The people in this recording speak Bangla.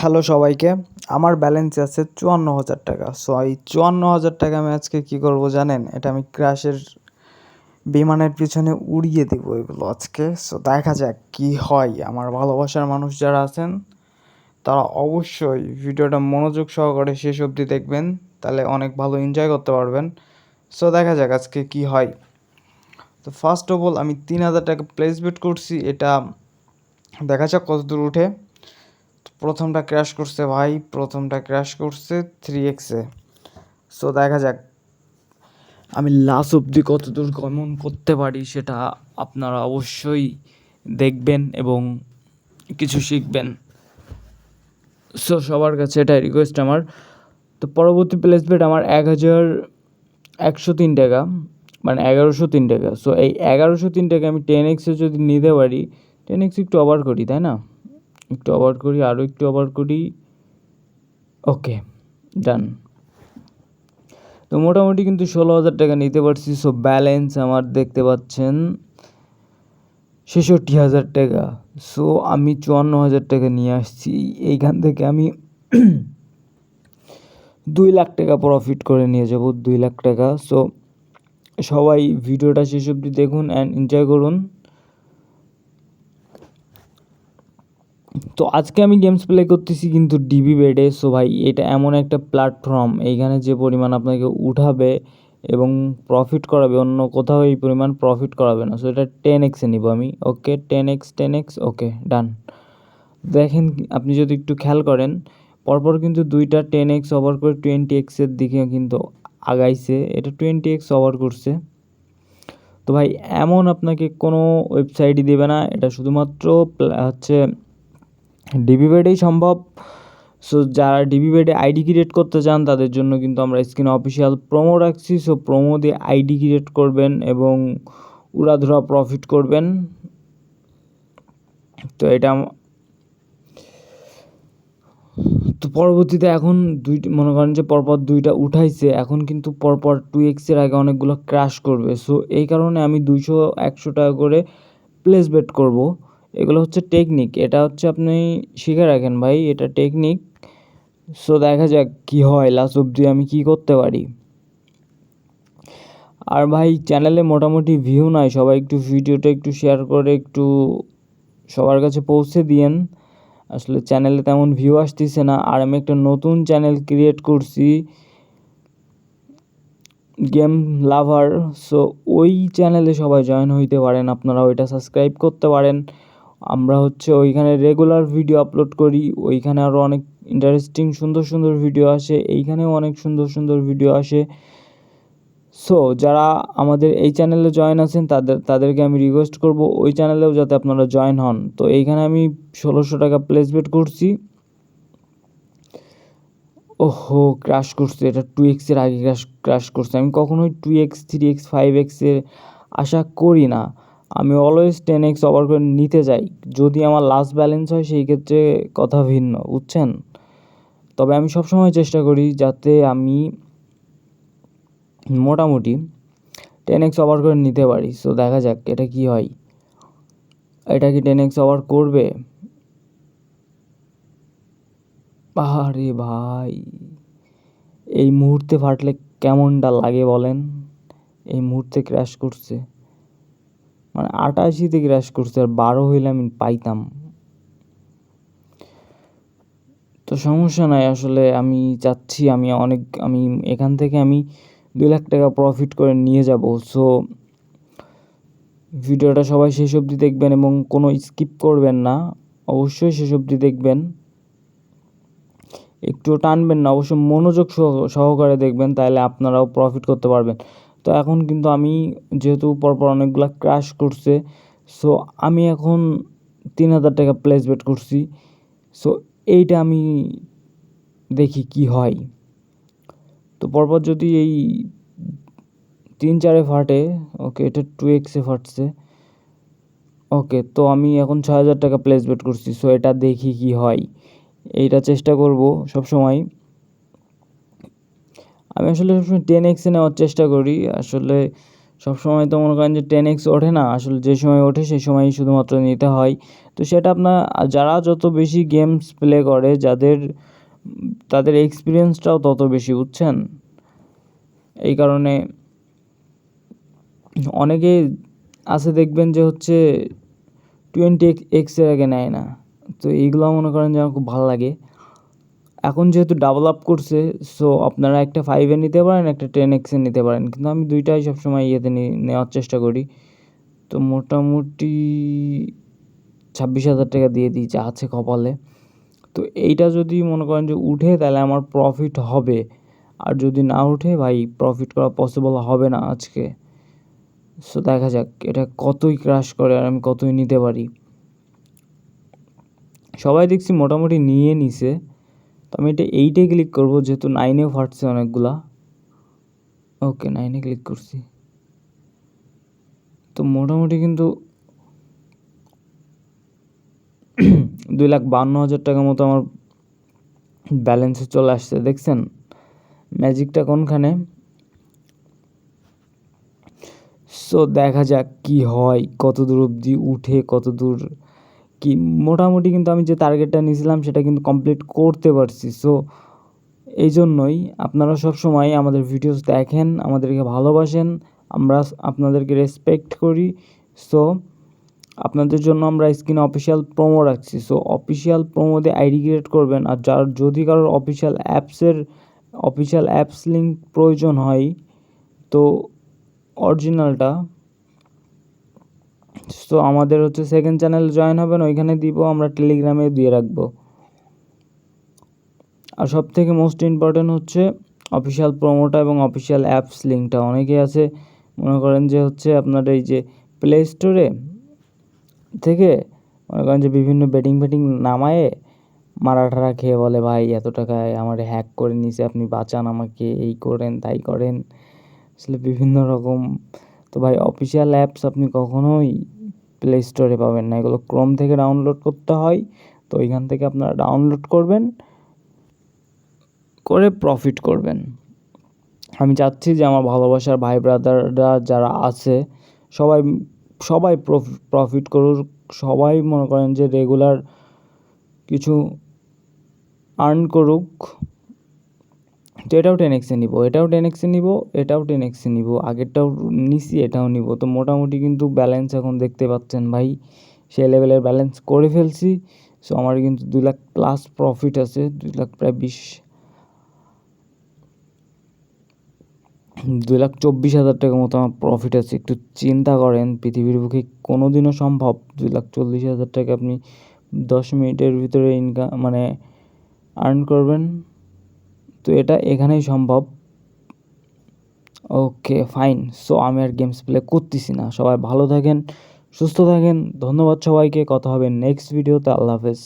হ্যালো সবাইকে। আমার ব্যালেন্স আছে চুয়ান্ন হাজার টাকা। সো এই চুয়ান্ন হাজার টাকা আমি আজকে কী করব জানেন? এটা আমি ক্র্যাশের বিমানের পিছনে উড়িয়ে দেবো এগুলো আজকে। সো দেখা যাক কী হয়। আমার ভালোবাসার মানুষ যারা আছেন, তারা অবশ্যই ভিডিওটা মনোযোগ সহকারে শেষ অবধি দেখবেন। তাহলে অনেক ভালো এনজয় করতে পারবেন। সো দেখা যাক আজকে কী হয়। তো ফার্স্ট অফ অল আমি তিন হাজার টাকা প্লেস প্লেসমেন্ট করছি। এটা দেখা যাক কত দূর উঠে। প্রথমটা ক্র্যাশ করছে ভাই, প্রথমটা ক্র্যাশ করছে থ্রি এক্সে সো দেখা যাক। আমি লাস্ট অবধি কত দূর গমন করতে পারি সেটা আপনারা অবশ্যই দেখবেন এবং কিছু শিখবেন। সো সবার কাছে এটাই রিকোয়েস্ট আমার। তো পরবর্তী প্লেসমেন্ট আমার এক হাজার একশো তিন টাকা মানে এগারোশো তিন টাকা। সো এই এগারোশো তিন টাকা আমি টেন এক্সে যদি নিতে পারি টেন এক্স একটু অবার করি, তাই না? একটু অবার করি আরও একটু অবার করি। ওকে ডান তো মোটামুটি কিন্তু ষোলো হাজার টাকা নিতে পারছি সো ব্যালেন্স আমার দেখতে পাচ্ছেন ছেষট্টি হাজার টাকা। সো আমি চুয়ান্ন হাজার টাকা নিয়ে আসছি, এইখান থেকে আমি দুই লাখ টাকা প্রফিট করে নিয়ে যাব, দুই লাখ টাকা। সো সবাই ভিডিওটা শেষ অবধি দেখুন অ্যান্ড এনজয় করুন। তো আজকে আমি গেমস প্লে করতেছি কিন্তু ডিবি বেডে সো ভাই, এটা এমন একটা প্ল্যাটফর্ম এইখানে যে পরিমাণ আপনাকে উঠাবে এবং প্রফিট করাবে, অন্য কোথাও এই পরিমাণ প্রফিট করাবে না। সো এটা টেন এক্সে নিব আমি। Okay ten x ten x okay done দেখেন, আপনি যদি একটু খেয়াল করেন, পরপর কিন্তু দুইটা টেন এক্স ওভার করে টোয়েন্টি এক্সের দিকে কিন্তু আগাইছে। এটা টোয়েন্টি এক্স ওভার করছে। তো ভাই, এমন আপনাকে কোনো ওয়েবসাইটই দেবে না। এটা শুধুমাত্র হচ্ছে ডিবি বেডেই সম্ভব। সো যারা ডিবি বেডে আইডি ক্রিয়েট করতে চান, তাদের জন্য কিন্তু আমরা স্ক্রিনে অফিসিয়াল প্রোমো রাখছি। সো প্রোমো দিয়ে আইডি ক্রিয়েট করবেন এবং উড়াধুরা প্রফিট করবেন। তো এটা তো পরবর্তীতে এখন দুইটি মনে করেন যে পরপর দুইটা উঠাইছে, এখন কিন্তু পরপর টু এক্সের আগে অনেকগুলো ক্র্যাশ করবে। সো এই কারণে আমি দুইশো, একশো টাকা করে প্লেস বেট করব। এগুলো হচ্ছে টেকনিক এটা হচ্ছে আপনি শিখে রাখেন ভাই, এটা টেকনিক সো দেখা যাক কী হয় লাস্ট অবধি আমি কী করতে পারি। আর ভাই চ্যানেলে মোটামুটি ভিউ নাই, সবাই একটু ভিডিওটা একটু শেয়ার করে একটু সবার কাছে পৌঁছে দিয়েন। আসলে চ্যানেলে তেমন ভিউ আসতেছে না। আর আমি একটা নতুন চ্যানেল ক্রিয়েট করছি গেম লাভার সো ওই চ্যানেলে সবাই জয়েন হইতে পারেন আপনারা ওইটা সাবস্ক্রাইব করতে পারেন। আমরা হচ্ছে ওইখানে রেগুলার ভিডিও আপলোড করি, ওইখানে আরও অনেক ইন্টারেস্টিং সুন্দর সুন্দর ভিডিও আসে, এইখানেও অনেক সুন্দর সুন্দর ভিডিও আসে। সো যারা আমাদের এই চ্যানেলে জয়েন আছেন, তাদের, তাদেরকে আমি রিকোয়েস্ট করব, ওই চ্যানেলেও যাতে আপনারা জয়েন হন। তো এইখানে আমি ষোলোশো টাকা প্লেসমেন্ট করছি। ওহো ক্রাশ করছে, এটা টু এক্সের আগে ক্রাশ ক্রাশ করছে। আমি কখনোই two x three x five এক্সের আশা করি না। আমি অলওয়েজ টেন এক্স ওভার করে নিতে যাই। যদি আমার লাস্ট ব্যালেন্স হয়, সেই ক্ষেত্রে কথা ভিন্ন, বুঝছেন? তবে আমি সবসময় চেষ্টা করি যাতে আমি মোটামুটি টেন এক্স ওভার করে নিতে পারি। সো দেখা যাক এটা কি হয়। এটা কি টেন এক্স ওভার করবে? আরে ভাই, এই মুহূর্তে ফাটলে কেমনটা লাগে বলেন? এই মুহূর্তে ক্র্যাশ করছে। মানে আটাশিতে ক্র্যাশ করছে আর বারো হইলে আমি পাইতাম। তো সমস্যা নাই, আসলে আমি চাচ্ছি আমি অনেক, আমি এখান থেকে আমি দুই লাখ টাকা প্রফিট করে নিয়ে যাব। সো ভিডিওটা সবাই শেষ অবধি দেখবেন এবং কোনো স্কিপ করবেন না, অবশ্যই শেষ অবধি দেখবেন। একটু টানবেন না, অবশ্য মনোযোগ সহকারে দেখবেন তাহলে আপনারাও প্রফিট করতে পারবেন। তো এখন কিন্তু আমি যেহেতু পরপর অনেকগুলো ক্র্যাশ করছে সো আমি এখন তিন হাজার টাকা প্লেস বেট করছি সো এইটা আমি দেখি কি হয়। তো পরপর যদি এই তিন চারে ফাটে ওকে এটা টু এক্সে ফাটছে ওকে তো আমি এখন ছয় হাজার টাকা প্লেস বেট করছি সো এটা দেখি কি হয়। এইটা চেষ্টা করব সবসময়। আমি আসলে সবসময় টেন এক্সে নেওয়ার চেষ্টা করি। আসলে সবসময় তো মনে করেন যে টেন এক্স ওঠে না। আসলে যে সময় ওঠে সেই সময়ই শুধুমাত্র নিতে হয়। তো সেটা আপনার, যারা যত বেশি গেমস প্লে করে, যাদের, তাদের এক্সপিরিয়েন্সটাও তত বেশি, বুঝছেন? এই কারণে অনেকে আছে দেখবেন যে হচ্ছে টোয়েন্টি এক্সের আগে নেয় না। তো এইগুলো মনে করেন যে আমার খুব ভালো লাগে। এখন যেহেতু ডাবল আপ করছে সো আপনারা একটা ফাইভে নিতে পারেন, একটা টেন এক্সে নিতে পারেন। কিন্তু আমি দুইটাই সবসময় ইয়েতে নেওয়ার চেষ্টা করি। তো মোটামুটি ছাব্বিশ হাজার টাকা দিয়ে দিই, যা আছে কপালে। তো এইটা যদি মনে করেন যে উঠে, তাহলে আমার প্রফিট হবে। আর যদি না উঠে, ভাই প্রফিট করা পসিবল হবে না আজকে। সো দেখা যাক, এটা কতই ক্রাশ করে আর আমি কতই নিতে পারি। সবাই দেখছি মোটামুটি নিয়ে নিছে। তো আমি এটা এইটে ক্লিক করব, যেহেতু নাইনেও ফাটছে অনেকগুলা। ওকে নাইনে ক্লিক করছি। তো মোটামুটি কিন্তু দুই লাখ বান্ন হাজার টাকার মতো আমার ব্যালেন্সে চলে আসছে। দেখছেন ম্যাজিকটা কোনখানে? সো দেখা যাক কি হয় কত দূর অবধি উঠে কত দূর কি মোটামুটি কিন্তু আমি যে টার্গেটটা নিয়েছিলাম সেটা কিন্তু কমপ্লিট করতে পারছি। সো এই জন্যই আপনারা সব সময় আমাদের ভিডিওস দেখেন, আমাদেরকে ভালোবাসেন, আমরা আপনাদেরকে রেসপেক্ট করি। সো আপনাদের জন্য আমরা স্ক্রিনে অফিসিয়াল প্রোমো রাখছি। সো অফিসিয়াল প্রোমোতে আইডি ক্রিয়েট করবেন আর যার যদি কারোর অফিসিয়াল অ্যাপসের অফিসিয়াল অ্যাপস লিঙ্ক প্রয়োজন হয়, তো অরিজিনালটা সো আমাদের হচ্ছে সেকেন্ড চ্যানেল জয়েন হবেন, ওইখানে দিব, আমরা টেলিগ্রামে দিয়ে রাখব। আর সব থেকে মোস্ট ইম্পর্ট্যান্ট হচ্ছে অফিসিয়াল প্রোমোটা এবং অফিসিয়াল অ্যাপস লিঙ্কটা অনেকে আছে, মনে করেন যে হচ্ছে আপনার এই যে প্লে স্টোরে থেকে, মনে করেন যে বিভিন্ন বেটিং ফেটিং নামায়ে মারাঠারা খেয়ে বলে, ভাই, এত টাকায় আমার হ্যাক করে নিছে, আপনি বাঁচান আমাকে, এই করেন, তাই করেন। আসলে বিভিন্ন রকম, তো ভাই অফিসিয়াল অ্যাপস আপনি কখনোই প্লে স্টোরে পাবেন না। এগুলো ক্রোম থেকে ডাউনলোড করতে হয়। তো ওইখান থেকে আপনারা ডাউনলোড করবেন, করে প্রফিট করবেন। আমি চাচ্ছি যে আমার ভালোবাসার ভাই ব্রাদাররা যারা আছে, সবাই সবাই প্রফিট করুক। সবাই মনে করেন যে রেগুলার কিছু আর্ন করুক। তো এটাও টেন এক্সে নিব, এটাও টেন এক্সে নিব, এটাও টেন এক্সে নিব, আগেরটাও নিছি, এটাও নিব। তো মোটামুটি কিন্তু ব্যালেন্স এখন দেখতে পাচ্ছেন ভাই, সেই লেভেলের ব্যালেন্স করে ফেলছি। সো আমার কিন্তু দুই লাখ প্লাস প্রফিট আছে, দুই লাখ প্রায় বিশ, দুই লাখ চব্বিশ হাজার টাকার মতো আমার প্রফিট আছে। একটু চিন্তা করেন, পৃথিবীর বুকে কোনো দিনও সম্ভব দুই লাখ চল্লিশ হাজার টাকা আপনি দশ মিনিটের ভিতরে ইনকাম মানে আর্ন করবেন। তো এটা এখানেই সম্ভব। ওকে ফাইন সো আমি আর গেমস প্লে করতেছি না। সবাই ভালো থাকেন, সুস্থ থাকেন। ধন্যবাদ সবাইকে। কথা হবে নেক্সট ভিডিওতে আল্লাহ হাফেজ।